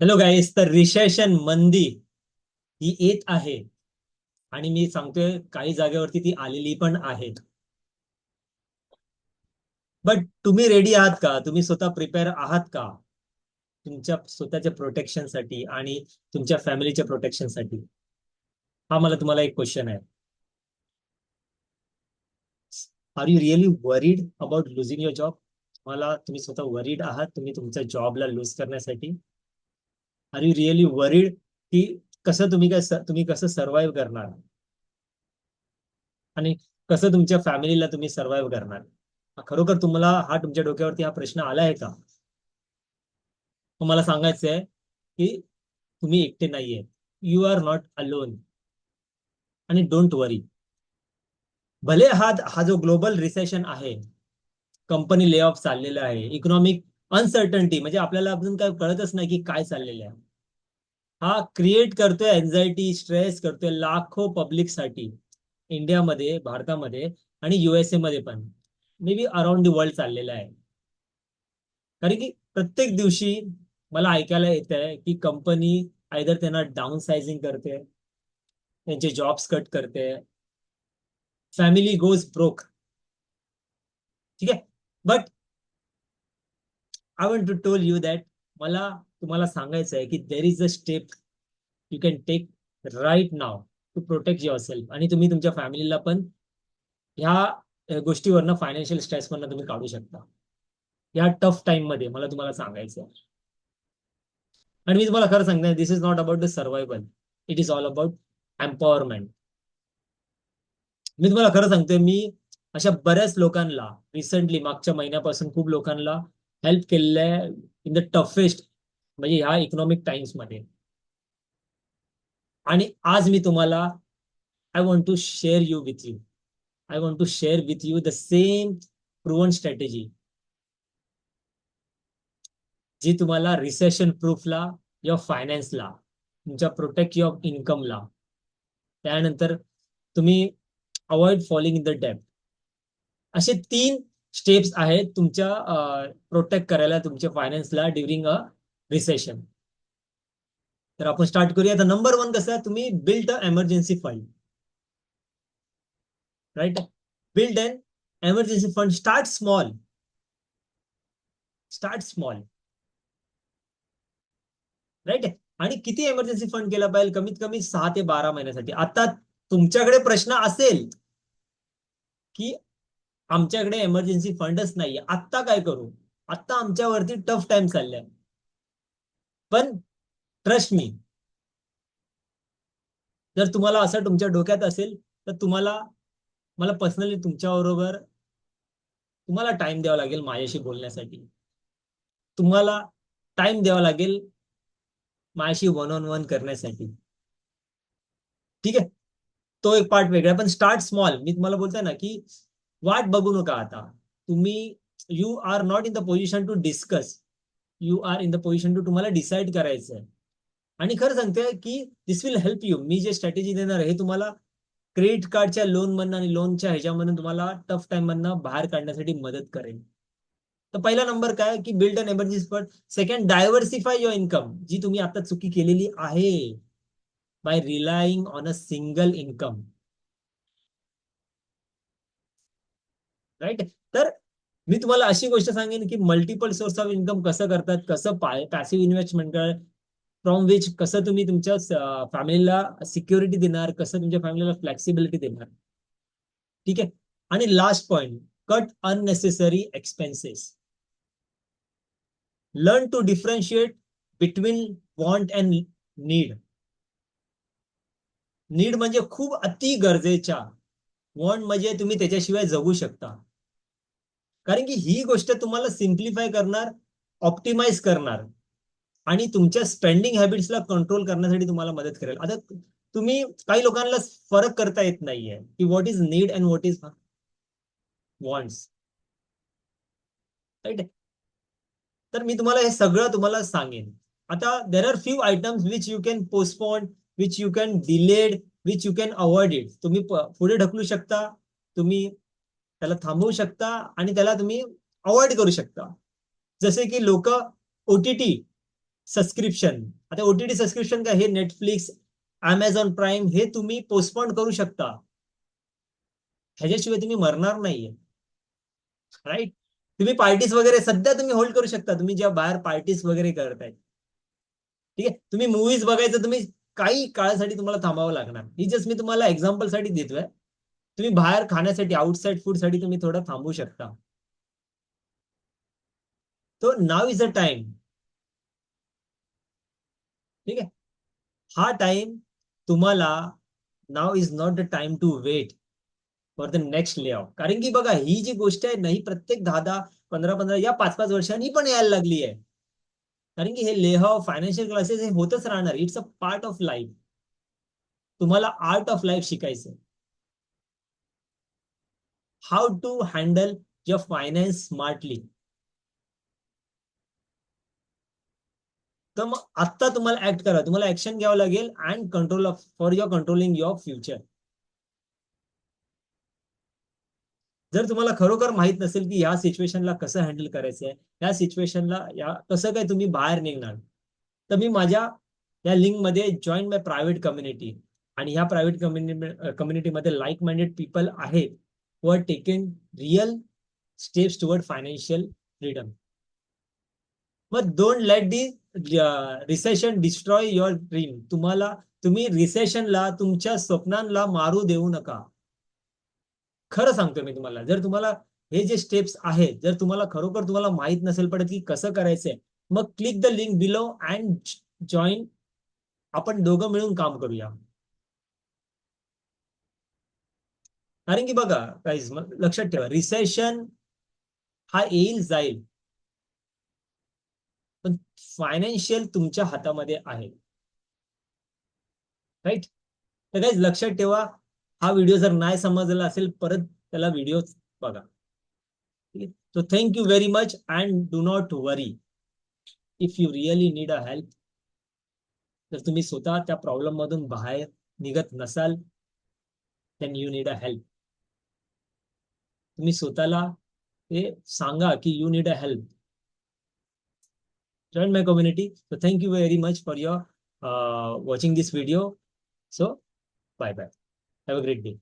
Hello गाईस तर recession मंदी ही येत आहे. आणि मी सांगतोय काही जागेवरती ती आलेली पण आहे. बट तुम्ही रेडी आहात का? तुम्ही स्वतः प्रिपेअर आहात का? तुमच्या स्वतःच्या प्रोटेक्शनसाठी आणि तुमच्या फॅमिलीच्या प्रोटेक्शनसाठी हा मला तुम्हाला एक क्वेश्चन आहे. Are you really worried about losing your job मला तुम्ही स्वतः वरीड आहात? तुम्ही तुमच्या जॉबला लूज करण्यासाठी? आर यू रिअली वरीड की कसं तुम्ही काय तुम्ही कसं सर्व्हाइव्ह करणार? आणि कसं तुमच्या फॅमिलीला तुम्ही सर्व्हाइव्ह करणार? खरोखर तुम्हाला हा तुमच्या डोक्यावरती हा प्रश्न आला आहे का? मला सांगायचं आहे की तुम्ही एकटे नाहीये. यू आर नॉट अलोन आणि डोंट वरी भले हा हा जो ग्लोबल रिसेशन आहे कंपनी ले ऑफ चाललेला आहे इकॉनॉमिक अनसर्टन्टी म्हणजे आपल्याला अजून काय कळतच नाही की काय चाललेलं आहे. हा क्रिएट करतोय एन्झायटी स्ट्रेस करतोय लाखो पब्लिकसाठी इंडियामध्ये भारतामध्ये आणि युएसए मध्ये पण. Maybe around the world चाललेला आहे. कारण की प्रत्येक दिवशी मला ऐकायला येत आहे की कंपनी आयदर त्यांना डाऊन सायझिंग करते त्यांचे जॉब्स कट करते फॅमिली गोज ब्रोक ठीक आहे? But I want to tell you that मला तुम्हाला सांगायचं आहे की there is a step you can take right now to protect your yourself तुम्ही तुमच्या फॅमिलीला पण ह्या गोष्टीवरनं फायनान्शियल स्ट्रेसवरनं तुम्ही काढू शकता. या टफ टाइममध्ये मला तुम्हाला सांगायचं आहे आणि मी तुम्हाला खरं सांगते this is not about the survival it is all about empowerment मी तुम्हाला खरं सांगतोय मी अशा बऱ्याच लोकांना रिसेंटली मागच्या महिन्यापासून खूप लोकांना हेल्प केलेलं आहे इन द टफेस्ट म्हणजे ह्या इकॉनॉमिक टाइम्समध्ये. आणि आज मी तुम्हाला I want to share you with you I want to share with you the same proven strategy जी तुम्हाला रिसेशन प्रूफला युअर फायनान्सला तुमच्या प्रोटेक्ट युअर इन्कमला त्यानंतर तुम्ही avoid falling in the debt असे तीन स्टेप्स आहेत तुमच्या प्रोटेक्ट करायला तुमच्या फायनान्सला ड्युरिंग अ रिसेशन तर आपण स्टार्ट करूया. तर नंबर वन कसं आहे तुम्ही build a emergency fund right build an emergency fund start small start small right आणि किती एमर्जन्सी फंड केला पाहिजे? कमीत कमी सहा ते बारा महिन्यासाठी. आता तुमच्याकडे प्रश्न असेल की आमच्याकडे एमर्जन्सी फंडच नाही आत्ता काय करू? आत्ता आमच्यावरती टफ टाइम चाललाय. पण ट्रस्ट मी जर तुम्हाला असं तुमच्या डोक्यात असेल तर तुम्हाला मला पर्सनली तुमच्याबरोबर तुम्हाला टाइम द्यावा लागेल माझ्याशी बोलण्यासाठी. तुम्हाला टाइम द्यावा लागेल माझ्याशी वन ऑन वन करण्यासाठी. ठीक आहे? तो एक पार्ट वेगळा पण स्टार्ट स्मॉल मी तुम्हाला बोलतोय ना की वाट बघू नका आता. तुम्ही you are not in the position to discuss you are in the position to तुम्हाला डिसाईड करायचं आहे. आणि खरं सांगते की दिस विल हेल्प यू मी जे स्ट्रॅटेजी देणार आहे हे तुम्हाला क्रेडिट कार्डच्या लोन मधनं आणि लोनच्या ह्याच्यामधून तुम्हाला टफ टाइम मधनं बाहेर काढण्यासाठी मदत करेल. तर पहिला नंबर काय? की build an emergency fund second diversify your income जी तुम्ही आता चुकी केलेली आहे. By relying on a single income right तर मी तुम्हाला अशी गोष्ट सांगेन की मल्टिपल सोर्स ऑफ इन्कम कसं करतात कसं पाय पॅसिव्ह इन्व्हेस्टमेंट फ्रॉम विच कसं तुम्ही तुमच्या फॅमिलीला सिक्युरिटी देणार कसं तुमच्या फॅमिलीला फ्लेक्सिबिलिटी देणार. ठीक आहे? आणि last point cut unnecessary expenses learn to differentiate between want and need need म्हणजे खूप अति गरजेच्या. वॉन्ट म्हणजे तुम्ही त्याच्याशिवाय जगू शकता. कारण की ही गोष्ट तुम्हाला सिम्प्लिफाय करणार ऑप्टिमाइज करणार. आणि तुमच्या स्पेंडिंग हॅबिट्सला कंट्रोल करण्यासाठी तुम्हाला मदत करेल. आता तुम्ही काही लोकांना फरक करता येत नाहीये की what is need and what is wants right तर मी तुम्हाला हे सगळं तुम्हाला सांगेन. आता there are few items which you can postpone which you can delayed which you can avoid it तुम्ही पुढे ढकलू शकता. तुम्ही त्याला थांबवू शकता आणि त्याला तुम्ही अवॉइड करू शकता. जसे की लोक ओटीटी सबस्क्रिप्शन आता ओटीटी सबस्क्रिप्शन काय? हे नेटफ्लिक्स अमेझॉन प्राईम हे तुम्ही पोस्टपोन करू शकता. ह्याच्याशिवाय तुम्ही मरणार नाहीये. राईट तुम्ही पार्टीज वगैरे सध्या तुम्ही होल्ड करू शकता. तुम्ही जेव्हा बाहेर पार्टीज वगैरे करताय ठीक आहे? तुम्ही मूवीज बघायचं तुम्ही काही काळासाठी तुम्हाला थांबावं लागणार. ही जस्ट मी तुम्हाला एक्झाम्पलसाठी देतोय. तुम्ही बाहेर खाण्यासाठी आउटसाइड फूडसाठी तुम्ही थोडं थांबू शकता. तो नाव इज अ टाइम ठीक आहे? हा टाइम तुम्हाला now is not the time to wait for the next layoff कारण की बघा ही जी गोष्ट आहे ना ही प्रत्येक दहा दहा पंधरा पंधरा या पाच पाच वर्षांनी पण यायला लागली आहे. कारण की हे लेह फायनान्शियल क्लासेस हे होतच राहणार. It's a part of life तुम्हाला आर्ट ऑफ लाईफ शिकायचं how to handle your finance smartly. तर मग आत्ता तुम्हाला ऍक्ट करा. तुम्हाला ऍक्शन घ्यावं लागेल and control of for your controlling your future जर तुम्हाला खरोखर माहीत नसेल की या सिच्युएशनला कसं हँडल करायचं आहे या सिच्युएशनला या कसं काय तुम्ही बाहेर निघणार तर मी माझ्या या लिंकमध्ये जॉईन माय प्रायव्हेट कम्युनिटी आणि ह्या प्रायव्हेट कम्युनिटी कम्युनिटीमध्ये लाईक माइंडेड पीपल आहेत. व real steps steps financial financial freedom मग let let uh, recession destroy your dream तुम्हाला तुम्ही रिसेशनला तुमच्या स्वप्नांना मारू देऊ नका. खरं सांगतो मी तुम्हाला. जर तुम्हाला हे जे स्टेप्स आहेत जर तुम्हाला खरोखर तुम्हाला माहीत नसेल पडत की कसं करायचंय मग click the link below and join आपण दोघं मिळून काम करूया. कारण की बघा काहीच लक्षात ठेवा रिसेशन हा येईल जाईल. पण फायनान्शियल तुमच्या हातामध्ये आहे. राईट तर काही लक्षात ठेवा हा व्हिडिओ जर नाही समजला असेल परत त्याला व्हिडिओ बघा. So thank you very much and do not worry if you really need a help जर तुम्ही स्वतः त्या प्रॉब्लेम मधून बाहेर निघत नसाल then you need a help तुम्हें स्वतः संगा कि you need a help join my community so thank you very much for your watching this video so bye bye have a great day